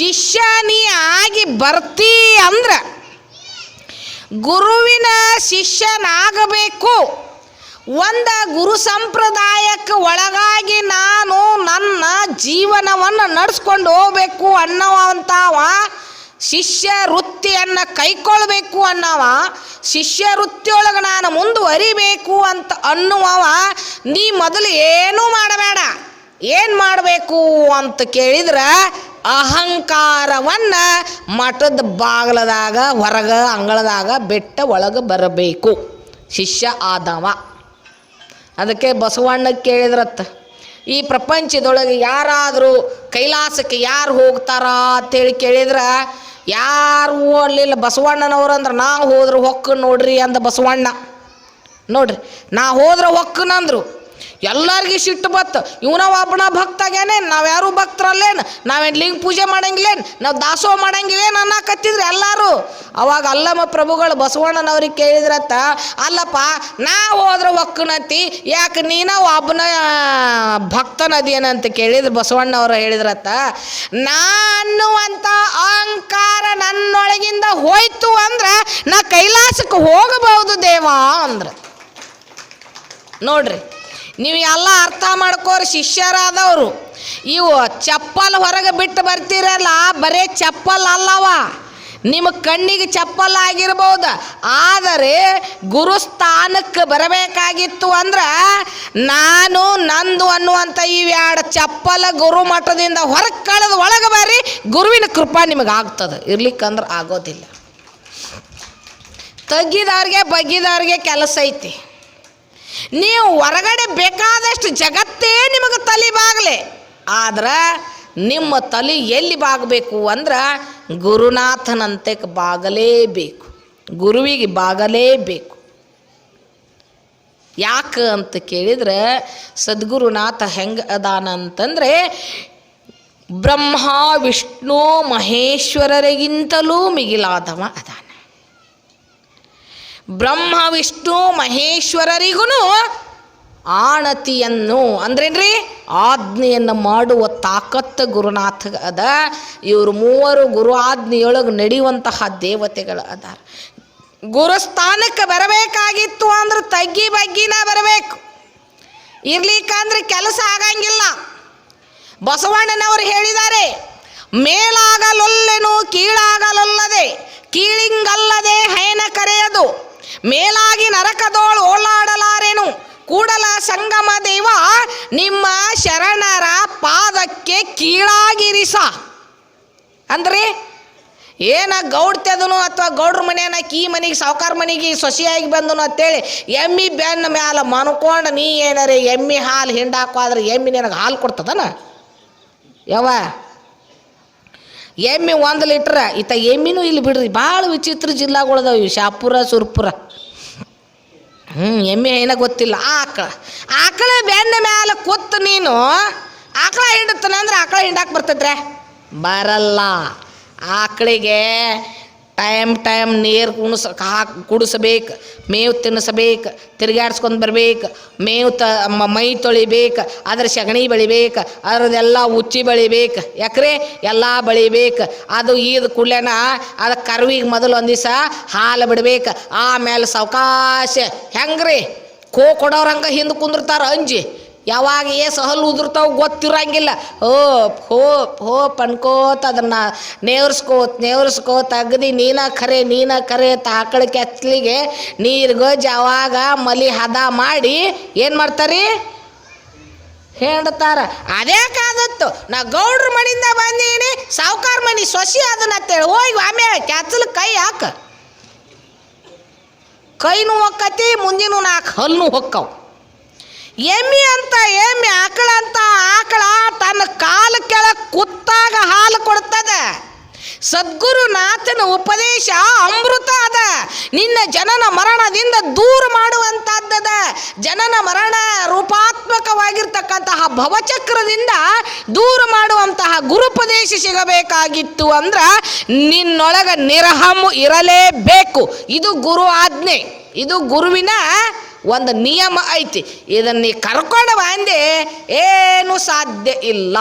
ಶಿಷ್ಯ ನೀ ಆಗಿ ಬರ್ತೀ ಅಂದ್ರೆ ಗುರುವಿನ ಶಿಷ್ಯನಾಗಬೇಕು. ಒಂದ ಗುರು ಸಂಪ್ರದಾಯಕ್ಕೆ ಒಳಗಾಗಿ ನಾನು ನನ್ನ ಜೀವನವನ್ನು ನಡೆಸ್ಕೊಂಡು ಹೋಗ್ಬೇಕು ಅನ್ನೋವಂಥವ ಶಿಷ್ಯ ವೃತ್ತಿಯನ್ನು ಕೈಕೊಳ್ಬೇಕು ಅನ್ನವ. ಶಿಷ್ಯ ವೃತ್ತಿಯೊಳಗೆ ನಾನು ಮುಂದುವರಿಬೇಕು ಅಂತ ಅನ್ನುವವ. ನೀ ಮೊದಲು ಏನೂ ಮಾಡಬೇಡ. ಏನು ಮಾಡಬೇಕು ಅಂತ ಕೇಳಿದ್ರೆ ಅಹಂಕಾರವನ್ನು ಮಠದ ಬಾಗ್ಲದಾಗ, ಹೊರಗ, ಅಂಗಳದಾಗ ಬೆಟ್ಟ ಒಳಗೆ ಬರಬೇಕು. ಶಿಷ್ಯ ಆದವ. ಅದಕ್ಕೆ ಬಸವಣ್ಣ ಕೇಳಿದ್ರತ್ತ, ಈ ಪ್ರಪಂಚದೊಳಗೆ ಯಾರಾದರೂ ಕೈಲಾಸಕ್ಕೆ ಯಾರು ಹೋಗ್ತಾರ ಅಂತೇಳಿ ಕೇಳಿದ್ರೆ, ಯಾರು ಓಡಲಿಲ್ಲ. ಬಸವಣ್ಣನವ್ರು ಅಂದ್ರೆ ನಾವು ಹೋದ್ರೆ ಹೊಕ್ಕ ನೋಡ್ರಿ ಅಂದ ಬಸವಣ್ಣ. ನೋಡ್ರಿ, ನಾ ಹೋದ್ರೆ ಹೊಕ್ಕನಂದ್ರು ಎಲ್ಲರಿಗೂ ಸಿಟ್ಟು ಬತ್ತು. ಇವನ ಒಬ್ಬನ ಭಕ್ತಾಗೇನೆ ನಾವ್ಯಾರು ಭಕ್ತರಲ್ಲೇನು? ನಾವೇನು ಲಿಂಗ ಪೂಜೆ ಮಾಡಂಗಿಲ್ಲೇನು? ನಾವು ದಾಸೋಹ ಮಾಡಂಗಿಲ್ಲೇನು ಅನ್ನಕತ್ತಿದ್ರು ಎಲ್ಲರೂ. ಅವಾಗ ಅಲ್ಲಮ್ಮ ಪ್ರಭುಗಳು ಬಸವಣ್ಣನವ್ರಿಗೆ ಕೇಳಿದ್ರತ್ತ ಅಲ್ಲಪ್ಪ, ನಾ ಹೋದ್ರ ಒಕ್ಕನತಿ, ಯಾಕೆ ನೀನ ಒಬ್ಬನ ಭಕ್ತನದೇನಂತ ಕೇಳಿದ್ರು ಬಸವಣ್ಣವರು ಹೇಳಿದ್ರತ್ತ ನಾ ಅನ್ನುವಂಥ ಅಹಂಕಾರ ನನ್ನೊಳಗಿಂದ ಹೋಯ್ತು ಅಂದ್ರೆ, ನಾ ಕೈಲಾಸಕ್ಕೆ ಹೋಗಬಹುದು ದೇವಾ ಅಂದ್ರೆ. ನೋಡ್ರಿ. ನೀವು ಎಲ್ಲ ಅರ್ಥ ಮಾಡ್ಕೋರಿ ಶಿಷ್ಯರಾದವರು. ಇವು ಚಪ್ಪಲ್ ಹೊರಗೆ ಬಿಟ್ಟು ಬರ್ತೀರಲ್ಲ, ಬರೇ ಚಪ್ಪಲ್ ಅಲ್ಲವ. ನಿಮ್ಮ ಕಣ್ಣಿಗೆ ಚಪ್ಪಲ್ ಆಗಿರ್ಬೋದು. ಆದರೆ ಗುರುಸ್ಥಾನಕ್ಕೆ ಬರಬೇಕಾಗಿತ್ತು ಅಂದ್ರೆ ನಾನು ನಂದು ಅನ್ನುವಂಥ ಇವ್ಯಾಡ ಚಪ್ಪಲ ಗುರು ಮಠದಿಂದ ಹೊರಗೆ ಕಳೆದ ಒಳಗೆ ಬರ್ರಿ ಗುರುವಿನ ಕೃಪಾ ನಿಮಗೆ ಆಗ್ತದೆ. ಇರ್ಲಿಕ್ಕಂದ್ರೆ ಆಗೋದಿಲ್ಲ. ತಗ್ಗಿದವ್ರಿಗೆ ಬಗ್ಗಿದವ್ರಿಗೆ ಕೆಲಸ ಐತಿ. ನೀವು ಹೊರಗಡೆ ಬೇಕಾದಷ್ಟು ಜಗತ್ತೇ ನಿಮಗೆ ತಲೆ ಬಾಗಲೆ. ಆದ್ರೆ ನಿಮ್ಮ ತಲೆ ಎಲ್ಲಿ ಬಾಗಬೇಕು ಅಂದ್ರೆ ಗುರುನಾಥನಂತೆ ಬಾಗಲೇಬೇಕು ಗುರುವಿಗೆ ಬಾಗಲೇಬೇಕು ಯಾಕೆ ಅಂತ ಕೇಳಿದ್ರೆ ಸದ್ಗುರುನಾಥ ಹೆಂಗೆ ಅದಾನ ಅಂತಂದರೆ ಬ್ರಹ್ಮ, ವಿಷ್ಣು, ಮಹೇಶ್ವರರಿಗಿಂತಲೂ ಮಿಗಿಲಾದವ ಅದಾನ. ಬ್ರಹ್ಮ ವಿಷ್ಣು ಮಹೇಶ್ವರರಿಗೂ ಆಣತಿಯನ್ನು ಅಂದ್ರೇನ್ರಿ? ಆಜ್ಞೆಯನ್ನು ಮಾಡುವ ತಾಕತ್ತು ಗುರುನಾಥ ಅದ ಇವರು ಮೂವರು ಗುರು ಆಜ್ಞೆಯೊಳಗೆ ನಡೆಯುವಂತಹ ದೇವತೆಗಳು ಅದಾರ. ಗುರುಸ್ಥಾನಕ್ಕೆ ಬರಬೇಕಾಗಿತ್ತು ಅಂದ್ರೆ ತಗ್ಗಿ ಬಗ್ಗಿನ ಬರಬೇಕು. ಇರ್ಲಿಕ್ಕಂದ್ರೆ ಕೆಲಸ ಆಗಂಗಿಲ್ಲ. ಬಸವಣ್ಣನವರು ಹೇಳಿದ್ದಾರೆ ಮೇಲಾಗಲೊಲ್ಲೆನು ಕೀಳಾಗಲೊಲ್ಲದೆ, ಕೀಳಿಂಗಲ್ಲದೆ ಹೈನ ಕರೆಯದು. ಮೇಲಾಗಿ ನರಕದೋಳು ಓಲಾಡಲಾರೆನು ಕೂಡಲ ಸಂಗಮ ದೇವ, ನಿಮ್ಮ ಶರಣರ ಪಾದಕ್ಕೆ ಕೀಳಾಗಿರಿಸ. ಅಂದ್ರೆ, ಏನ ಗೌಡ್ತದನು ಅಥವಾ ಗೌಡ್ರ ಮನೆಯನ್ನ ಕೀ ಮನೆಗೆ, ಸಾವುಕಾರ ಮನೆಗೆ, ಸೊಸೆಯಾಗಿ ಬಂದನು ಅಂತೇಳಿ ಎಮ್ಮಿ ಬೆನ್ನ ಮ್ಯಾಲ ಮನ್ಕೊಂಡು ನೀ ಏನಾರೆ ಎಮ್ಮಿ ಹಾಲು ಹಿಂಡಾಕೋದ್ರೆ ಎಮ್ಮಿ ನಿನಗೆ ಹಾಲು ಕೊಡ್ತದನ? ಯಾವ ಎಮ್ಮೆ ಒಂದು ಲೀಟ್ರ ಈತ ಎಮ್ಮಿನೂ ಇಲ್ಲಿ ಬಿಡ್ರಿ. ಭಾಳ ವಿಚಿತ್ರ ಜಿಲ್ಲಾಗಳದಾವ ಇವು, ಶಾಪುರ, ಸುರ್ಪುರ. ಹ್ಞೂ ಎಮ್ಮೆ ಏನೋ ಗೊತ್ತಿಲ್ಲ. ಆಕಳ. ಆಕಳ ಬೆನ್ನ ಮೇಲೆ ಕೊತ್ತು ನೀನು, ಆಕಳ ಹಿಂಡತ್ತನ ಅಂದ್ರೆ ಆಕಳ ಹಿಂಡಾಕ್ ಬರ್ತದ್ರೆ ಬರಲ್ಲ. ಆಕಳಿಗೆ ಟೈಮ್ ಟೈಮ್ ನೀರು ಕುಣಿಸ್ ಹಾಕಿ ಕುಡಿಸ್ಬೇಕು, ಮೇವು ತಿನ್ನಿಸ್ಬೇಕು ತಿರ್ಗಾಡ್ಸ್ಕೊಂಡು ಬರ್ಬೇಕು, ಮೇವು ತ ಮ- ತೊಳಿಬೇಕು, ಅದ್ರ ಸಗಣಿ ಬೆಳಿಬೇಕು ಅದ್ರದ್ದೆಲ್ಲ ಉಚ್ಚಿ ಬೆಳಿಬೇಕು. ಯಾಕ್ರೆ? ಎಲ್ಲ ಬೆಳಿಬೇಕು. ಅದು ಈದ್ ಕುಳ್ಳೆನ ಅದು ಕರ್ವಿಗೆ ಮೊದಲು ಒಂದು ದಿವಸ ಹಾಲು ಬಿಡ್ಬೇಕು. ಆಮೇಲೆ ಸಾವಕಾಶ. ಹೆಂಗ್ರಿ? ಕೋ ಹಂಗೆ ಹಿಂದೆ ಕುಂದಿರ್ತಾರ ಅಂಜಿ. ಯಾವಾಗ ಏ ಸಹಲ್ ಉದುರ್ತಾವ ಗೊತ್ತಿರಂಗಿಲ್ಲ. ಹೋಪ್ ಹೋಪ್ ಹೋಪ್ ಅನ್ಕೋತ ಅದನ್ನ ನೇವರ್ಸ್ಕೋತ್, ನೇವರ್ಸ್ಕೋತ, ಅಗದಿ ನೀನ ಖರೆ ನೀನ ಖರೆ ಆಕಳ ಕೆತ್ತಲಿಗೆ ನೀರು ಗೊಜ್ಜ ಅವಾಗ ಮಲಿ ಹದ ಮಾಡಿ ಏನು ಮಾಡ್ತಾರಿ? ಹೇಳ್ತಾರ. ಅದೇ ಕಾದತ್ತು. ನಾ ಗೌಡ್ರ ಮನಿಂದ ಬಂದೀನಿ, ಸಾವುಕಾರ ಮನಿ ಸೊಸಿ ಅದನ್ನ ಅಂತೇಳಿ ಹೋಗಿ ಆಮೇಲೆ ಕೆತ್ತಲು ಕೈ ಹಾಕ. ಕೈನೂ ಹೊಕ್ಕತಿ, ಮುಂದಿನ ನಾಲ್ಕು ಹಲ್ಲು ಹೊಕ್ಕವು. ಎಮ್ಮಿ ಅಂತ ಎಮ್ಮಿ ಆಕಳ ಅಂತ, ಆಕಳ ತನ್ನ ಕಾಲ ಕೆಳಗೆ ಕುತ್ತಾಗ ಹಾಲು ಕೊಡ್ತದೆ ಸದ್ಗುರುನಾಥನ ಉಪದೇಶ ಅಮೃತ ಅದ. ನಿನ್ನ ಜನನ ಮರಣದಿಂದ ದೂರ ಮಾಡುವಂತಹದ್ದದ. ಜನನ ಮರಣ ರೂಪಾತ್ಮಕವಾಗಿರ್ತಕ್ಕಂತಹ ಭವಚಕ್ರದಿಂದ ದೂರ ಮಾಡುವಂತಹ ಗುರುಪದೇಶ ಸಿಗಬೇಕಾಗಿತ್ತು ಅಂದ್ರೆ ನಿನ್ನೊಳಗ ನಿರಹಮು ಇರಲೇಬೇಕು. ಇದು ಗುರು ಆಜ್ಞೆ. ಇದು ಗುರುವಿನ ಒಂದು ನಿಯಮ ಐತಿ. ಇದನ್ನು ನೀ ಕರ್ಕೊಂಡು ಬಂದೆ ಏನು ಸಾಧ್ಯ ಇಲ್ಲ,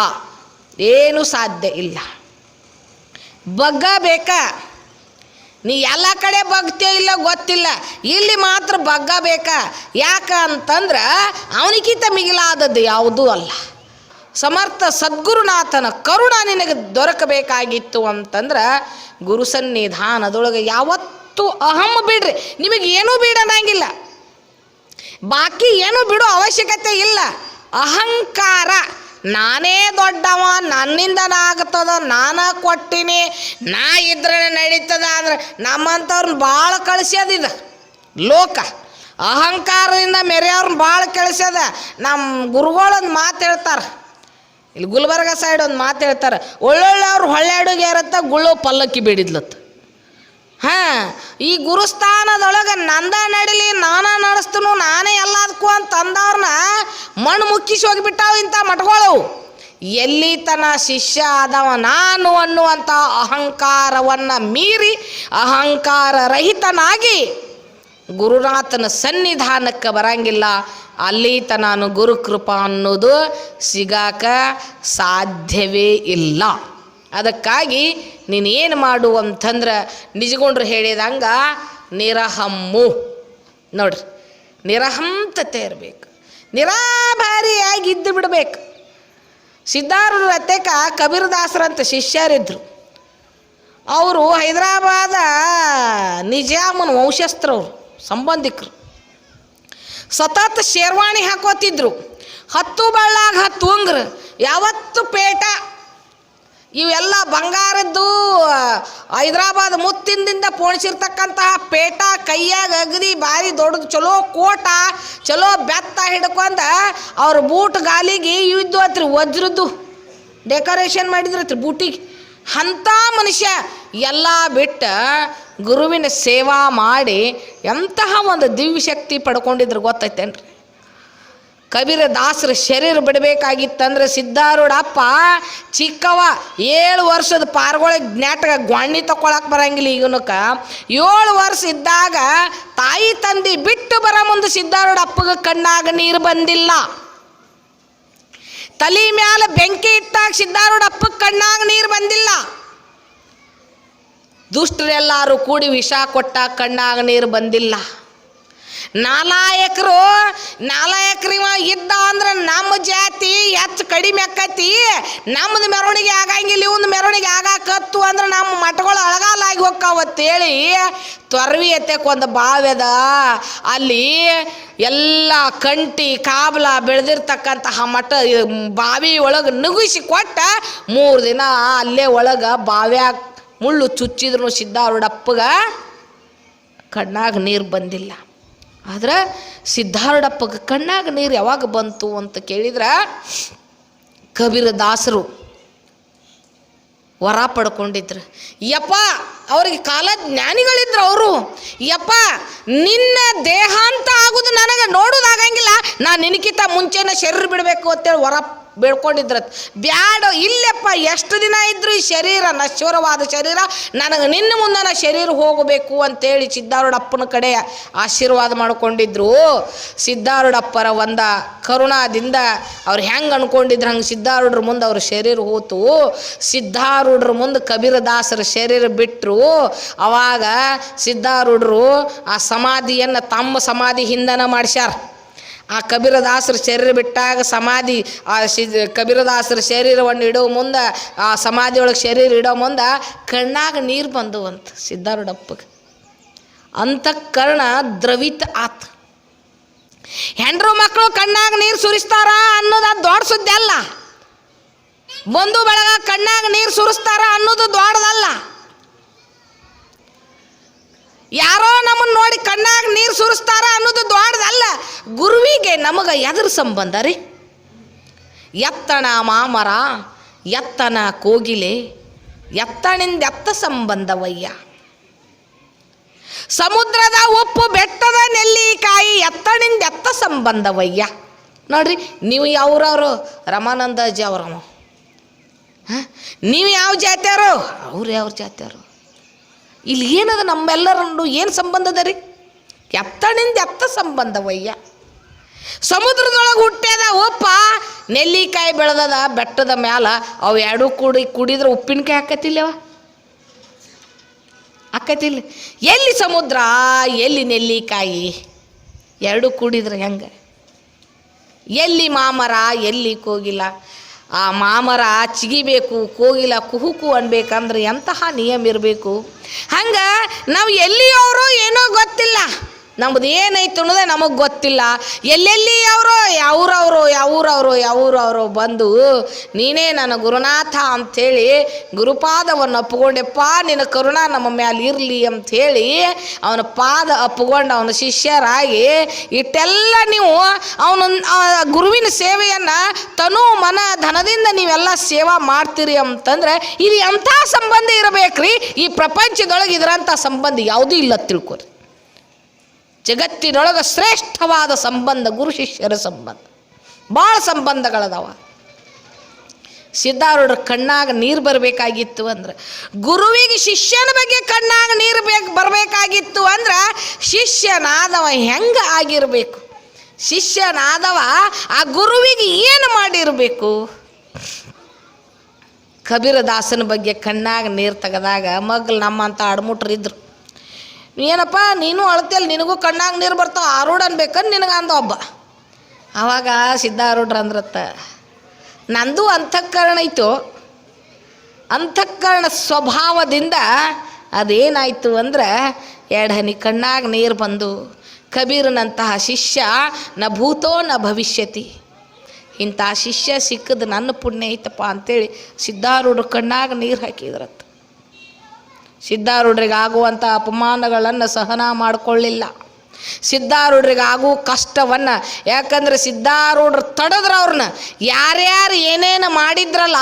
ಏನು ಸಾಧ್ಯ ಇಲ್ಲ. ಬಗ್ಗ ಬೇಕಾ? ನೀ ಎಲ್ಲ ಕಡೆ ಬಗ್ತೇ ಇಲ್ಲ, ಗೊತ್ತಿಲ್ಲ. ಇಲ್ಲಿ ಮಾತ್ರ ಬಗ್ಗ ಬೇಕಾ? ಯಾಕ ಅಂತಂದ್ರೆ, ಅವನಿಗಿಂತ ಮಿಗಿಲಾದದ್ದು ಯಾವುದೂ ಅಲ್ಲ. ಸಮರ್ಥ ಸದ್ಗುರುನಾಥನ ಕರುಣ ನಿನಗೆ ದೊರಕಬೇಕಾಗಿತ್ತು ಅಂತಂದ್ರೆ, ಗುರು ಸನ್ನಿಧಾನದೊಳಗೆ ಯಾವತ್ತೂ ಅಹಂ ಬಿಡ್ರಿ. ನಿಮಗೆ ಏನೂ ಬಿಡನಂಗಿಲ್ಲ ಬಾಕಿ ಏನು ಬಿಡೋ ಅವಶ್ಯಕತೆ ಇಲ್ಲ. ಅಹಂಕಾರ. ನಾನೇ ದೊಡ್ಡವ, ನನ್ನಿಂದ ಆಗ್ತದ ನಾನು ಕೊಟ್ಟಿನಿ, ನಾ ಇದ್ರೆ ನಡೀತದ ಅಂದ್ರೆ ನಮ್ಮಂಥವ್ರನ್ನ ಭಾಳ ಕಳಿಸ್ಯದಿದ ಲೋಕ. ಅಹಂಕಾರದಿಂದ ಮೆರೆಯವ್ರನ್ನ ಭಾಳ ಕಳಿಸ್ಯದ. ನಮ್ಮ ಗುರುಗಳೊಂದು ಮಾತು ಹೇಳ್ತಾರೆ. ಇಲ್ಲಿ ಗುಲ್ಬರ್ಗ ಸೈಡ್ ಒಂದು ಮಾತು ಹೇಳ್ತಾರೆ. ಒಳ್ಳೊಳ್ಳೆಯವ್ರು ಹೊಳ್ಳೆಡುಗೆ ಇರುತ್ತೆ ಗುಳ್ಳು ಪಲ್ಲಕ್ಕಿ ಬೇಡಿದ್ಲತ್ತ ಹಾಂ, ಈ ಗುರುಸ್ಥಾನದೊಳಗೆ ನಂದ ನಡಿಲಿ, ನಾನ ನಡೆಸ್ತನು, ನಾನೇ ಎಲ್ಲದಕ್ಕೂ ಅಂತ ಅಂದವ್ರನ್ನ ಮಣ್ಣು ಮುಕ್ಕಿಸಿ ಹೋಗಿಬಿಟ್ಟಾವ ಇಂಥ ಮಠಗಳು. ಎಲ್ಲಿ ತನ ಶಿಷ್ಯ ಆದವ ನಾನು ಅನ್ನುವಂಥ ಅಹಂಕಾರವನ್ನು ಮೀರಿ ಅಹಂಕಾರ ರಹಿತನಾಗಿ ಗುರುನಾಥನ ಸನ್ನಿಧಾನಕ್ಕೆ ಬರಂಗಿಲ್ಲ. ಅಲ್ಲಿ ತನಾನು ಗುರು ಕೃಪಾ ಅನ್ನೋದು ಸಿಗಾಕ ಸಾಧ್ಯವೇ ಇಲ್ಲ. ಅದಕ್ಕಾಗಿ ನೀನು ಏನು ಮಾಡು ಅಂತಂದ್ರೆ ನಿಜಗೊಂಡ್ರು ಹೇಳಿದಂಗ ನಿರಹಮ್ಮು. ನೋಡ್ರಿ, ನಿರಹಂತತೆ ಇರಬೇಕು. ನಿರಾಭಾರಿಯಾಗಿ ಇದ್ದು ಬಿಡಬೇಕು. ಸಿದ್ಧಾರೂಢ ಅತ್ತೆಕ ಕಬೀರದಾಸರಂತ ಶಿಷ್ಯರಿದ್ದರು ಅವರು ಹೈದರಾಬಾದ ನಿಜಾಮನ ವಂಶಸ್ಥರವರು, ಸಂಬಂಧಿಕರು. ಸತತ ಶೇರ್ವಾಣಿ ಹಾಕೋತಿದ್ರು. ಹತ್ತು ಬಳ್ಳಾಗ ಹತ್ತು ಉಂಗ್ರ ಯಾವತ್ತು ಪೇಟ ಇವೆಲ್ಲ ಬಂಗಾರದ್ದು ಹೈದರಾಬಾದ್ ಮುತ್ತಿನಿಂದ ಪೋಣಿಸಿರ್ತಕ್ಕಂತಹ ಪೇಟ, ಕೈಯಾಗ ಅಗದಿ ಭಾರಿ ದೊಡ್ಡದು ಚಲೋ ಕೋಟ, ಚಲೋ ಬೆತ್ತ ಹಿಡ್ಕೊಂಡ ಅವ್ರ ಬೂಟ್ ಗಾಲಿಗೆ ಇವಿದ್ದು ಅತ್ರಿ ವಜ್ರದ್ದು. ಡೆಕೋರೇಷನ್ ಮಾಡಿದ್ರತ್ರಿ ಬೂಟಿಗೆ. ಅಂಥ ಮನುಷ್ಯ ಎಲ್ಲ ಬಿಟ್ಟ ಗುರುವಿನ ಸೇವಾ ಮಾಡಿ ಎಂತಹ ಒಂದು ದಿವ್ಯ ಶಕ್ತಿ ಪಡ್ಕೊಂಡಿದ್ರು ಗೊತ್ತೈತೇನ್ರಿ? ಕಬೀರ ದಾಸರ ಶರೀರ ಬಿಡಬೇಕಾಗಿತ್ತಂದ್ರೆ ಸಿದ್ಧಾರೂಢಪ್ಪ ಚಿಕ್ಕವ ಏಳು ವರ್ಷದ ಪಾರ್ಗೊಳಗೆ ಜ್ಞಾಟಕ ಗ್ವಾಣಿ ತಗೊಳಕ್ ಬರಂಗಿಲ್ಲ ಈಗನಕ. ಏಳು ವರ್ಷ ಇದ್ದಾಗ ತಾಯಿ ತಂದೆ ಬಿಟ್ಟು ಬರ ಮುಂದೆ ಸಿದ್ಧಾರೂಢಪ್ಪಗೆ ಕಣ್ಣಾಗ ನೀರು ಬಂದಿಲ್ಲ. ತಲೆ ಮ್ಯಾಲ ಬೆಂಕಿ ಇಟ್ಟಾಗ ಸಿದ್ಧಾರೂಢಪ್ಪಗೆ ಕಣ್ಣಾಗ ನೀರು ಬಂದಿಲ್ಲ. ದುಷ್ಟರೆಲ್ಲರೂ ಕೂಡಿ ವಿಷ ಕೊಟ್ಟ ಕಣ್ಣಾಗ ನೀರು ಬಂದಿಲ್ಲ. ನಾಲಾಯಕರು ನಾಲಾಯಕರಿವ ಇದ್ದ ಅಂದ್ರೆ ನಮ್ಮ ಜಾತಿ ಹೆಚ್ಚು ಕಡಿಮೆ ಆಕತಿ. ನಮ್ಮದು ಮೆರವಣಿಗೆ ಆಗಂಗಿಲ್ಲ, ಇವಂದು ಮೆರವಣಿಗೆ ಆಗಾಕತ್ತು ಅಂದ್ರೆ ನಮ್ಮ ಮಠಗಳು ಅಳಗಾಲಾಗಿ ಹೋಗ್ತಾವತ್ತೇಳಿ ತೊರವಿ ಎತ್ತಕ್ಕೊಂದು ಬಾವ್ಯದ. ಅಲ್ಲಿ ಎಲ್ಲ ಕಂಟಿ ಕಾಬಲ ಬೆಳೆದಿರ್ತಕ್ಕಂತಹ ಮಠ ಬಾವಿ ಒಳಗೆ ನುಗಿಸಿ ಕೊಟ್ಟ ಮೂರು ದಿನ ಅಲ್ಲೇ ಒಳಗೆ ಬಾವ್ಯಾಗ ಮುಳ್ಳು ಚುಚ್ಚಿದ್ರು ಸಿದ್ಧಾರೂಢಪ್ಪಗ ಕಣ್ಣಾಗ ನೀರು ಬಂದಿಲ್ಲ. ಆದ್ರೆ ಸಿದ್ಧಾರೂಢಪ್ಪಗೆ ಕಣ್ಣಾಗ ನೀರು ಯಾವಾಗ ಬಂತು ಅಂತ ಕೇಳಿದ್ರೆ ಕಬೀರ ದಾಸರು ವರ ಪಡ್ಕೊಂಡಿದ್ರು. ಯಪ್ಪ, ಅವ್ರಿಗೆ ಕಾಲ ಜ್ಞಾನಿಗಳಿದ್ರು ಅವರು. ಯಪ್ಪ, ನಿನ್ನ ದೇಹಾಂತ ಆಗುದು ನನಗೆ ನೋಡೋದಾಗಂಗಿಲ್ಲ. ನಾ ನಿನಕಿಂತ ಮುಂಚೆನೇ ಶರೀರ ಬಿಡಬೇಕು ಅಂತೇಳಿ ವರ ಬೇಡ್ಕೊಂಡಿದ್ರತ್ ಬ್ಯಾಡ, ಇಲ್ಲಪ್ಪ, ಎಷ್ಟು ದಿನ ಇದ್ರು ಈ ಶರೀರ ನಶ್ವರವಾದ ಶರೀರ ನನಗೆ ನಿನ್ನ ಮುಂದೆ ನಾ ಶರೀರ ಹೋಗಬೇಕು ಅಂತೇಳಿ ಸಿದ್ಧಾರೂಢಪ್ಪನ ಕಡೆ ಆಶೀರ್ವಾದ ಮಾಡ್ಕೊಂಡಿದ್ರು. ಸಿದ್ಧಾರೂಢಪ್ಪರ ಒಂದ ಕರುಣಾದಿಂದ ಅವ್ರು ಹೆಂಗೆ ಅನ್ಕೊಂಡಿದ್ರು, ಹಂಗೆ ಸಿದ್ಧಾರೂಢರ ಮುಂದೆ ಅವ್ರ ಶರೀರ ಹೋತು. ಸಿದ್ಧಾರೂಢರ ಮುಂದೆ ಕಬೀರದಾಸರ ಶರೀರ ಬಿಟ್ಟರು ಅವಾಗ ಸಿದ್ಧಾರೂಢರು ಆ ಸಮಾಧಿಯನ್ನು ತಮ್ಮ ಸಮಾಧಿ ಹಿಂದನ ಮಾಡಿಸ್ಯಾರ. ಆ ಕಬೀರದಾಸರ ಶರೀರ ಬಿಟ್ಟಾಗ ಸಮಾಧಿ, ಆ ಶಿ ಕಬೀರದಾಸರ ಶರೀರವನ್ನು ಇಡೋ ಮುಂದೆ, ಆ ಸಮಾಧಿಯೊಳಗೆ ಶರೀರ ಇಡೋ ಮುಂದೆ ಕಣ್ಣಾಗ ನೀರು ಬಂದವಂತ ಸಿದ್ಧಾರೂಢಪ್ಪಗೆ. ಕರ್ಣ ದ್ರವಿತ ಆತ. ಹೆಂಡ್ರು ಮಕ್ಕಳು ಕಣ್ಣಾಗ ನೀರು ಸುರಿಸ್ತಾರ ಅನ್ನೋದು ಅದು ದೊಡ್ಡ ಸುದ್ದಿ ಅಲ್ಲ. ಬಂಧು ಬಳಗ ಕಣ್ಣಾಗ ನೀರು ಸುರಿಸ್ತಾರ ಅನ್ನೋದು ದೊಡ್ಡದಲ್ಲ. ನೋಡಿ ಕಣ್ಣಾಗ ನೀರು ಸುರಿಸ್ತಾರ ಅನ್ನೋದು ದೊಡ್ಡದಲ್ಲ. ಗುರುವಿಗೆ ನಮಗೆ ಎದ್ರ ಸಂಬಂಧ ರೀ. ಎತ್ತಣ ಮಾಮರ ಎತ್ತನ ಕೋಗಿಲೆ, ಎತ್ತಣಿಂದ ಎತ್ತ ಸಂಬಂಧವಯ್ಯ. ಸಮುದ್ರದ ಉಪ್ಪು ಬೆಟ್ಟದ ನೆಲ್ಲಿಕಾಯಿ ಎತ್ತಣಿಂದ ಎತ್ತ ಸಂಬಂಧವಯ್ಯ. ನೋಡ್ರಿ, ನೀವು ಯಾವ್ರವರು? ರಮಾನಂದಜಿ ಅವ್ರವ ಹಾಂ? ನೀವು ಯಾವ ಜಾತಿಯವರು ಅವ್ರು ಯಾವ ಜಾತಿಯವರು ಇಲ್ಲಿ ಏನದ ನಮ್ಮೆಲ್ಲರನ್ನು ಏನು ಸಂಬಂಧದ ರೀ? ಎತ್ತನಿಂದ ಎತ್ತ ಸಂಬಂಧವಯ್ಯ. ಸಮುದ್ರದೊಳಗೆ ಹುಟ್ಟ್ಯದ ಉಪ್ಪ, ನೆಲ್ಲಿಕಾಯಿ ಬೆಳೆದದ, ಬೆಟ್ಟದ ಮ್ಯಾಲ ಅವು ಎರಡು ಕುಡಿ ಕುಡಿದ್ರೆ ಉಪ್ಪಿನಕಾಯಿ ಹಾಕತಿಲ್ಲವ? ಹಾಕತಿಲ್ಲ. ಎಲ್ಲಿ ಸಮುದ್ರ, ಎಲ್ಲಿ ನೆಲ್ಲಿಕಾಯಿ? ಎರಡು ಕೂಡಿದ್ರೆ ಹೆಂಗೆ? ಎಲ್ಲಿ ಮಾಮರ, ಎಲ್ಲಿ ಕೋಗಿಲ? ಆ ಮಾಮರ ಚಿಗಿಬೇಕು ಕೋಗಿಲ ಕುಹುಕು ಅನ್ಬೇಕಂದ್ರೆ ಎಂತಹ ನಿಯಮ ಇರಬೇಕು? ಹಂಗೆ ನಾವು ಎಲ್ಲಿಯವರು ಏನೋ ಗೊತ್ತಿಲ್ಲ. ನಮ್ದು ಏನೈತೆ ಅನ್ನೋದೇ ನಮಗೆ ಗೊತ್ತಿಲ್ಲ. ಎಲ್ಲೆಲ್ಲಿ ಅವರು, ಯಾವ್ರವರು ಯಾವ್ರವರು ಯಾವ್ರವರು ಬಂದು, ನೀನೇ ನನ್ನ ಗುರುನಾಥ ಅಂಥೇಳಿ ಗುರುಪಾದವನ್ನು ಅಪ್ಪಿಕೊಂಡೆಪ್ಪ ನಿನ್ನ ಕರುಣ ನಮ್ಮ ಮ್ಯಾಲೆ ಇರಲಿ ಅಂಥೇಳಿ ಅವನ ಪಾದ ಅಪ್ಪಿಕೊಂಡು ಅವನ ಶಿಷ್ಯರಾಗಿ ಇಟ್ಟೆಲ್ಲ ನೀವು ಅವನ ಗುರುವಿನ ಸೇವೆಯನ್ನು ತನು ಮನ ಧನದಿಂದ ನೀವೆಲ್ಲ ಸೇವಾ ಮಾಡ್ತೀರಿ ಅಂತಂದ್ರೆ ಇದು ಎಂಥ ಸಂಬಂಧ ಇರಬೇಕ್ರಿ? ಈ ಪ್ರಪಂಚದೊಳಗೆ ಇದರಂಥ ಸಂಬಂಧ ಯಾವುದೂ ಇಲ್ಲ ತಿಳ್ಕೊರಿ. ಜಗತ್ತಿನೊಳಗೆ ಶ್ರೇಷ್ಠವಾದ ಸಂಬಂಧ, ಗುರು ಶಿಷ್ಯರ ಸಂಬಂಧ. ಭಾಳ ಸಂಬಂಧಗಳದಾವ. ಸಿದ್ಧಾರೂಢರ ಕಣ್ಣಾಗ ನೀರು ಬರಬೇಕಾಗಿತ್ತು ಅಂದ್ರೆ, ಗುರುವಿಗೆ ಶಿಷ್ಯನ ಬಗ್ಗೆ ಕಣ್ಣಾಗ ನೀರು ಬೇಕು ಬರಬೇಕಾಗಿತ್ತು ಅಂದ್ರೆ, ಶಿಷ್ಯನಾದವ ಹೆಂಗೆ ಆಗಿರಬೇಕು? ಶಿಷ್ಯನಾದವ ಆ ಗುರುವಿಗೆ ಏನು ಮಾಡಿರಬೇಕು? ಕಬೀರದಾಸನ ಬಗ್ಗೆ ಕಣ್ಣಾಗ ನೀರು ತೆಗೆದಾಗ ಮಗ್ಲು ನಮ್ಮಂಥ ಅಡ್ಮುಟ್ರು ಇದ್ರು ಏನಪ್ಪ, ನೀನು ಅಳ್ತಿಯಲ್ಲ ನಿನಗೂ ಕಣ್ಣಾಗ ನೀರು ಬರ್ತಾವ ಆರೂಢ ಅನ್ಬೇಕಂದು ನಿನಗ ಅಂದ ಒಬ್ಬ. ಆವಾಗ ಸಿದ್ಧಾರೂಢ್ರ ಅಂದ್ರತ್ತ, ನಂದು ಅಂತಃಕರಣ ಇತ್ತು. ಅಂತಃಕರಣ ಸ್ವಭಾವದಿಂದ ಅದೇನಾಯಿತು ಅಂದ್ರೆ ಎರಡು ಹನಿ ಕಣ್ಣಾಗ ನೀರು ಬಂದು, ಕಬೀರನಂತಹ ಶಿಷ್ಯ, ನ ಭೂತೋ ನ ಭವಿಷ್ಯತಿ. ಇಂಥ ಶಿಷ್ಯ ಸಿಕ್ಕದ ನನ್ನ ಪುಣ್ಯ ಐತಪ್ಪ ಅಂತೇಳಿ ಸಿದ್ಧಾರೂಢ ಕಣ್ಣಾಗ ನೀರು ಹಾಕಿದ್ರತ್ತ. ಸಿದ್ಧಾರೂಢರಿಗೆ ಆಗುವಂಥ ಅಪಮಾನಗಳನ್ನು ಸಹನ ಮಾಡಿಕೊಳ್ಳಿಲ್ಲ. ಸಿದ್ಧಾರೂಢರಿಗಾಗುವ ಕಷ್ಟವನ್ನು, ಯಾಕಂದ್ರೆ ಸಿದ್ಧಾರೂಢರು ತಡೆದ್ರ ಅವ್ರನ್ನ. ಯಾರ್ಯಾರು ಏನೇನು ಮಾಡಿದ್ರಲ್ಲ,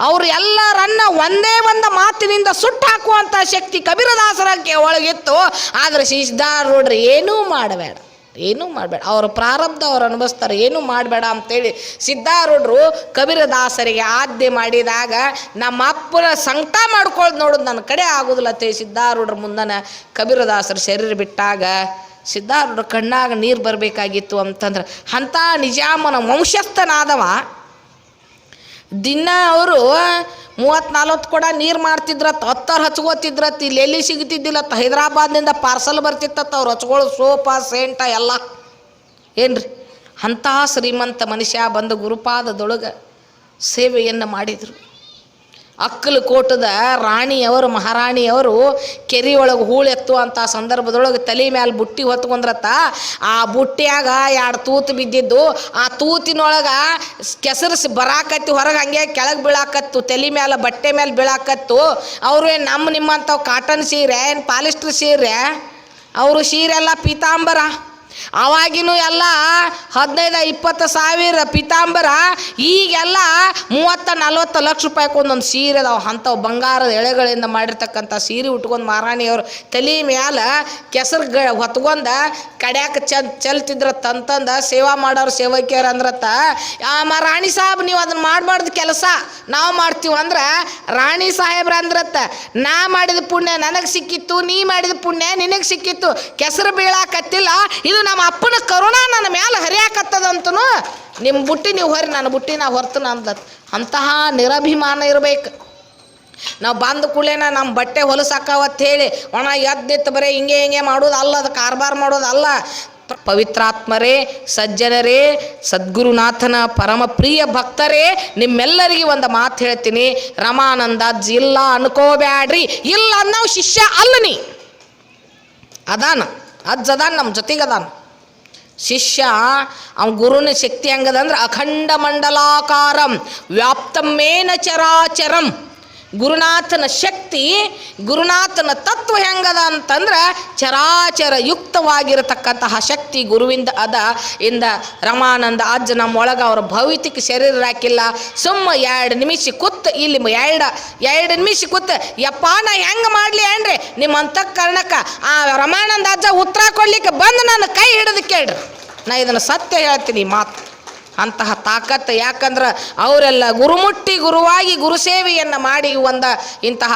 ಅವ್ರು ಎಲ್ಲರನ್ನ ಒಂದೇ ಒಂದು ಮಾತಿನಿಂದ ಸುಟ್ಟು ಹಾಕುವಂಥ ಶಕ್ತಿ ಕಬೀರದಾಸರಕ್ಕೆ ಒಳಗಿತ್ತು. ಆದರೆ ಸಿದ್ಧಾರೂಢರು ಏನೂ ಮಾಡಬೇಡ. ಏನೂ ಮಾಡಬೇಡ. ಅವರ ಪ್ರಾರಬ್ಧ ಅವ್ರು ಅನುಭವಿಸ್ತಾರೆ, ಏನೂ ಮಾಡಬೇಡ ಅಂತೇಳಿ ಸಿದ್ಧಾರೂಢರು ಕಬೀರದಾಸರಿಗೆ ಆದ್ಯ ಮಾಡಿದಾಗ ನಮ್ಮ ಅಪ್ಪನ ಸಂಕಟ ಮಾಡ್ಕೊಳ್ಳೋದು ನೋಡೋದು ನನ್ನ ಕಡೆ ಆಗೋದಿಲ್ಲ ತೇ ಸಿದ್ಧಾರೂಢರ ಮುಂದನ ಕಬೀರದಾಸರ ಶರೀರ ಬಿಟ್ಟಾಗ ಸಿದ್ಧಾರೂಢರ ಕಣ್ಣಾಗ ನೀರು ಬರಬೇಕಾಗಿತ್ತು ಅಂತಂದ್ರೆ ಅಂಥ ನಿಜಾಮನ ವಂಶಸ್ಥನಾದವ. ದಿನ ಅವರು ಮೂವತ್ತು ನಲ್ವತ್ತು ಕೂಡ ನೀರು ಮಾಡ್ತಿದ್ರತ್ತ ಹತ್ತಾರು ಹಚ್ಕೋತಿದ್ರತ್ತ ಇಲ್ಲಿ ಎಲ್ಲಿ ಸಿಗ್ತಿದ್ದಿಲ್ಲತ್ತ ಹೈದರಾಬಾದ್ನಿಂದ ಪಾರ್ಸಲ್ ಬರ್ತಿತ್ತ ಅವ್ರು ಹಚ್ಕೊಳ್ಳೋ ಸೋಪಾ, ಸೇಂಟ ಎಲ್ಲ. ಏನ್ರಿ? ಅಂತಹ ಶ್ರೀಮಂತ ಮನುಷ್ಯ ಬಂದು ಗುರುಪಾದದೊಳಗೆ ಸೇವೆಯನ್ನು ಮಾಡಿದರು. ಅಕ್ಕಲಕೋಟದ ರಾಣಿಯವರು, ಮಹಾರಾಣಿಯವರು ಕೆರೆ ಒಳಗೆ ಹೂಳು ಎತ್ತುವಂಥ ಸಂದರ್ಭದೊಳಗೆ ತಲೆ ಮ್ಯಾಲೆ ಬುಟ್ಟಿ ಹೊತ್ಕೊಂಡ್ರತ್ತ ಆ ಬುಟ್ಟಿಯಾಗ ಎರಡು ತೂತು ಬಿದ್ದಿದ್ದು, ಆ ತೂತಿನೊಳಗೆ ಕೆಸರು ಸ್- ಬರಾಕತ್ತಿ ಹೊರಗೆ ಹಂಗೆ ಕೆಳಗೆ ಬೀಳಾಕತ್ತು, ತಲೆ ಮ್ಯಾಲೆ ಬಟ್ಟೆ ಮೇಲೆ ಬೀಳಾಕತ್ತು. ಅವರು ಏನು ನಮ್ಮ ನಿಮ್ಮಂಥವು ಕಾಟನ್ ಸೀರೆ, ಏನು ಪಾಲಿಸ್ಟರ್ ಸೀರೆ? ಅವರು ಸೀರೆಲ್ಲ ಪೀತಾಂಬರ. ಅವಾಗಿನೂ ಎಲ್ಲ ಹದಿನೈದು, ಇಪ್ಪತ್ತು ಸಾವಿರ ಪೀತಾಂಬರ, ಈಗೆಲ್ಲ ಮೂವತ್ತ, ನಲ್ವತ್ತು ಲಕ್ಷ ರೂಪಾಯಿಗೆ ಒಂದೊಂದು ಸೀರೆ ಅದಾವ, ಅಂಥವು ಬಂಗಾರದ ಎಳೆಗಳಿಂದ ಮಾಡಿರ್ತಕ್ಕಂಥ ಸೀರೆ ಉಟ್ಕೊಂಡು ಮಹಾರಾಣಿಯವರು ತಲೆ ಮ್ಯಾಲ ಕೆಸರು ಗ, ಹೊತ್ಕೊಂಡು ಕಡ್ಯಾಕ ಚಲ್, ಚಲ್ತಿದ್ರ ತಂತಂದ ಸೇವಾ ಮಾಡೋರು ಸೇವಕಿಯರು ಅಂದ್ರತ್ತ ಮಹಾರಾಣಿ ಸಾಹೇಬ್ ನೀವು ಅದನ್ನ ಮಾಡಬಾರ್ದು ಕೆಲಸ, ನಾವು ಮಾಡ್ತೀವಿ ಅಂದ್ರೆ ರಾಣಿ ಸಾಹೇಬ್ರ ಅಂದ್ರತ್ತ, ನಾ ಮಾಡಿದ ಪುಣ್ಯ ನನಗೆ ಸಿಕ್ಕಿತ್ತು, ನೀ ಮಾಡಿದ ಪುಣ್ಯ ನಿನಗೆ ಸಿಕ್ಕಿತ್ತು, ಕೆಸರು ಬೀಳಾಕತ್ತಿಲ್ಲ, ಇದು ನಮ್ಮ ಅಪ್ಪನ ಕರುಣ ನನ್ನ ಮ್ಯಾಲೆ ಹರಿಯಾಕತ್ತದಂತೂ ನಿಮ್ಮ ಬುಟ್ಟಿ ನೀವು ಹೊರಿ ನನ್ನ ಬುಟ್ಟಿ ನಾ ಹೊರ್ತನ ಅಂದ ಅಂತಹ ನಿರಭಿಮಾನ ಇರಬೇಕು. ನಾವು ಬಂದ ಕೂಡಲೇನ ನಮ್ಮ ಬಟ್ಟೆ ಹೊಲಸಾಕವತ್ತು ಹೇಳಿ, ಒಣ ಎದ್ದಿತ್ತು ಬರೀ ಹಿಂಗೆ ಹಿಂಗೆ ಮಾಡೋದು ಅಲ್ಲ, ಅದು ಕಾರ್ಬಾರ್ ಮಾಡೋದು ಅಲ್ಲ. ಪ- ಪವಿತ್ರಾತ್ಮರೇ, ಸಜ್ಜನರೇ, ಸದ್ಗುರುನಾಥನ ಪರಮ ಪ್ರಿಯ ಭಕ್ತರೇ, ನಿಮ್ಮೆಲ್ಲರಿಗೆ ಒಂದು ಮಾತು ಹೇಳ್ತೀನಿ. ರಮಾನಂದ ಇಲ್ಲ ಅನ್ಕೋಬ್ಯಾಡ್ರಿ, ಇಲ್ಲ ಅನ್ನೋ ಶಿಷ್ಯ ಅಲ್ಲ ನೀ ಅದಾನ, ಅಜ್ಜದಾನ ನಮ್ಮ ಜೊತೆಗೆ ಅದಾನ ಶಿಷ್ಯ ಅವ್ನ ಗುರುನ ಶಕ್ತಿ ಹೆಂಗದ ಅಂದ್ರೆ ಅಖಂಡ ಮಂಡಲಾಕಾರಂ ವ್ಯಾಪ್ತಮೇನ ಚರಾಚರಂ. ಗುರುನಾಥನ ಶಕ್ತಿ, ಗುರುನಾಥನ ತತ್ವ ಹೆಂಗದ ಅಂತಂದ್ರೆ ಚರಾಚರ ಯುಕ್ತವಾಗಿರತಕ್ಕಂತಹ ಶಕ್ತಿ ಗುರುವಿಂದ ಅದ. ಇಂದ ರಮಾನಂದ ಅಜ್ಜ ನಮ್ಮೊಳಗೆ ಅವ್ರ ಭೌತಿಕ ಶರೀರ ಹಾಕಿಲ್ಲ. ಸುಮ್ಮ ಎರಡು ನಿಮಿಷ ಕುತ್ತ ಇಲ್ಲಿ ಎರಡು ಎರಡು ನಿಮಿಷ ಕುತ್ತ ಯಪ್ಪ ನಾ ಹೆಂಗೆ ಮಾಡಲಿ ಏನ್ರಿ ನಿಮ್ಮ ಅಂತಃಕರಣಕ್ಕೆ ಆ ರಮಾನಂದ ಅಜ್ಜ ಉತ್ತರ ಕೊಡ್ಲಿಕ್ಕೆ ಬಂದು ನನ್ನ ಕೈ ಹಿಡಿದು ಕೇಳ್ರಿ. ನಾ ಇದನ್ನು ಸತ್ಯ ಹೇಳ್ತೀನಿ ಮಾತು. ಅಂತಹ ತಾಕತ್ತು. ಯಾಕಂದ್ರೆ ಅವರೆಲ್ಲ ಗುರುಮುಟ್ಟಿ ಗುರುವಾಗಿ ಗುರುಸೇವೆಯನ್ನು ಮಾಡಿ ಒಂದು ಇಂತಹ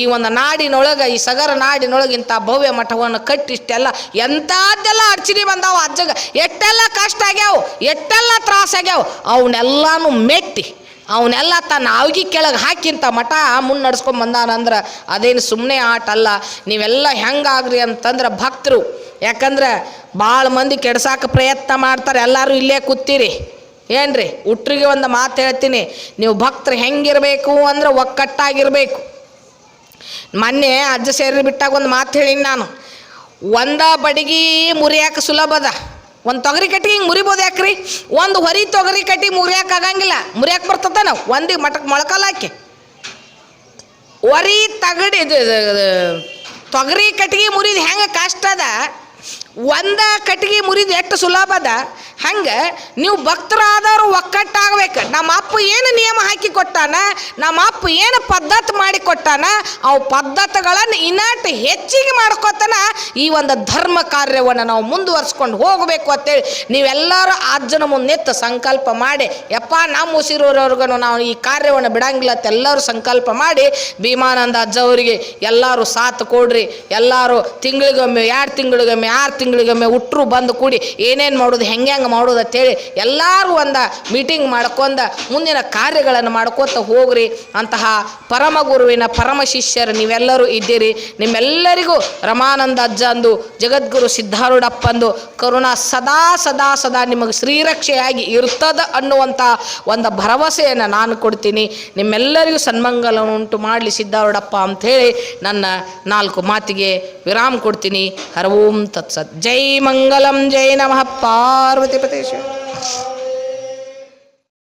ಈ ಒಂದು ನಾಡಿನೊಳಗೆ, ಈ ಸಗರ ನಾಡಿನೊಳಗೆ ಇಂಥ ಭವ್ಯ ಮಠವನ್ನು ಕಟ್ಟಿ ಇಷ್ಟೆಲ್ಲ ಎಂಥದ್ದೆಲ್ಲ ಅರ್ಚನೆ ಬಂದಾವ. ಅಜ್ಜಗ ಎಷ್ಟೆಲ್ಲ ಕಷ್ಟ ಆಗ್ಯಾವು, ಎಷ್ಟೆಲ್ಲ ತ್ರಾಸ ಆಗ್ಯಾವು, ಅವನ್ನೆಲ್ಲಾನು ಮೆಟ್ಟಿ, ಅವನ್ನೆಲ್ಲ ತನ್ನ ಅವಗಿ ಕೆಳಗೆ ಹಾಕಿಂತ ಮಠ ಮುನ್ನಡೆಸ್ಕೊಂಡ್ ಬಂದಾನಂದ್ರೆ ಅದೇನು ಸುಮ್ಮನೆ ಆಟ ಅಲ್ಲ. ನೀವೆಲ್ಲ ಹೆಂಗಾಗ್ರಿ ಅಂತಂದ್ರೆ ಭಕ್ತರು. ಯಾಕಂದ್ರೆ ಭಾಳ ಮಂದಿ ಕೆಡ್ಸಾಕ ಪ್ರಯತ್ನ ಮಾಡ್ತಾರೆ. ಎಲ್ಲರೂ ಇಲ್ಲೇ ಕೂತೀರಿ. ಏನ್ರಿ? ಹುಟ್ರಿಗೆ ಒಂದು ಮಾತು ಹೇಳ್ತೀನಿ. ನೀವು ಭಕ್ತರು ಹೆಂಗಿರಬೇಕು ಅಂದ್ರೆ ಒಕ್ಕಟ್ಟಾಗಿರ್ಬೇಕು. ಮೊನ್ನೆ ಅಜ್ಜ ಸೇರಿ ಬಿಟ್ಟಾಗ ಒಂದು ಮಾತು ಹೇಳೀನಿ ನಾನು. ಒಂದ ಬಡಗಿ ಮುರಿಯಾಕ ಸುಲಭದ ಒಂದು ತೊಗರಿ ಕಟ್ಟಿಗೆ ಹಿಂಗೆ ಮುರಿಬೋದು ಯಾಕ್ರಿ? ಒಂದು ಹೊರಿ ತೊಗರಿ ಕಟ್ಟಿ ಮುರಿಯಾಕ ಆಗಂಗಿಲ್ಲ. ಮುರಿಯಾಕ ಬರ್ತದ ನಾವು. ಒಂದಿಗೆ ಮಟಕ್ ಮೊಳಕಲಾಕಿ ಹೊರಿ ತಗಡಿ ತೊಗರಿ ಕಟ್ಟಿಗೆ ಮುರಿದು ಹೆಂಗೆ ಕಷ್ಟದ ಒಂದ ಕಟ್ಟಿಗೆ ಮುರಿದು ಎಷ್ಟು ಸುಲಭ ಅದ? ಹಂಗೆ ನೀವು ಭಕ್ತರಾದವರು ಒಕ್ಕಟ್ಟಾಗಬೇಕು. ನಮ್ಮ ಅಪ್ಪ ಏನು ನಿಯಮ ಹಾಕಿ ಕೊಟ್ಟಾನ, ನಮ್ಮ ಅಪ್ಪ ಏನು ಪದ್ಧತಿ ಮಾಡಿ ಕೊಟ್ಟಾನ, ಅವು ಪದ್ಧತಿಗಳನ್ನು ಇನ್ನಟ್ಟು ಹೆಚ್ಚಿಗೆ ಮಾಡ್ಕೋತನ ಈ ಒಂದು ಧರ್ಮ ಕಾರ್ಯವನ್ನು ನಾವು ಮುಂದುವರ್ಸ್ಕೊಂಡು ಹೋಗಬೇಕು ಅಂತೇಳಿ ನೀವೆಲ್ಲರೂ ಅಜ್ಜನ ಮುಂದೆ ನಿಂತು ಸಂಕಲ್ಪ ಮಾಡಿ, ಯಪ್ಪ ನಮ್ಮ ಉಸಿರೋರವ್ರಿಗೂ ನಾವು ಈ ಕಾರ್ಯವನ್ನು ಬಿಡಂಗಿಲ್ಲ ಅಂತ ಎಲ್ಲರೂ ಸಂಕಲ್ಪ ಮಾಡಿ, ಭೀಮಾನಂದ ಅಜ್ಜ ಅವರಿಗೆ ಎಲ್ಲರೂ ಸಾಥ್ ಕೊಡ್ರಿ, ಎಲ್ಲರೂ ತಿಂಗಳಿಗೊಮ್ಮೆ, ಎರಡು ತಿಂಗಳಿಗೊಮ್ಮೆ, ಆರು ತಿಂಗಳಿಗೊಮ್ಮೆ ಉಟ್ರು ಬಂದು ಕೂಡಿ ಏನೇನು ಮಾಡೋದು ಹೆಂಗೆ ಹೆಂಗೆ ಮಾಡೋದು ಅಂತೇಳಿ ಎಲ್ಲರೂ ಒಂದು ಮೀಟಿಂಗ್ ಮಾಡ್ಕೊಂಡ ಮುಂದಿನ ಕಾರ್ಯಗಳನ್ನು ಮಾಡ್ಕೊತ ಹೋಗ್ರಿ ಅಂತಹ ಪರಮ ಗುರುವಿನ ಪರಮ ಶಿಷ್ಯರು ನೀವೆಲ್ಲರೂ ಇದ್ದೀರಿ. ನಿಮ್ಮೆಲ್ಲರಿಗೂ ರಮಾನಂದ ಅಜ್ಜ ಅಂದು, ಜಗದ್ಗುರು ಸಿದ್ಧಾರೂಢಪ್ಪಂದು ಕರುಣಾ ಸದಾ ಸದಾ ಸದಾ ನಿಮಗೆ ಶ್ರೀರಕ್ಷೆಯಾಗಿ ಇರ್ತದ ಅನ್ನುವಂಥ ಒಂದು ಭರವಸೆಯನ್ನು ನಾನು ಕೊಡ್ತೀನಿ. ನಿಮ್ಮೆಲ್ಲರಿಗೂ ಸನ್ಮಂಗಲವನ್ನುಂಟು ಉಂಟು ಮಾಡಲಿ ಸಿದ್ಧಾರೂಢಪ್ಪ ಅಂಥೇಳಿ ನನ್ನ ನಾಲ್ಕು ಮಾತಿಗೆ ವಿರಾಮ ಕೊಡ್ತೀನಿ. ಹರ ಓಂ ತತ್ಸತ್. ಜೈ ಮಂಗಲಂ, ಜೈ ನಮಃ ಪಾರ್ವತಿ competition.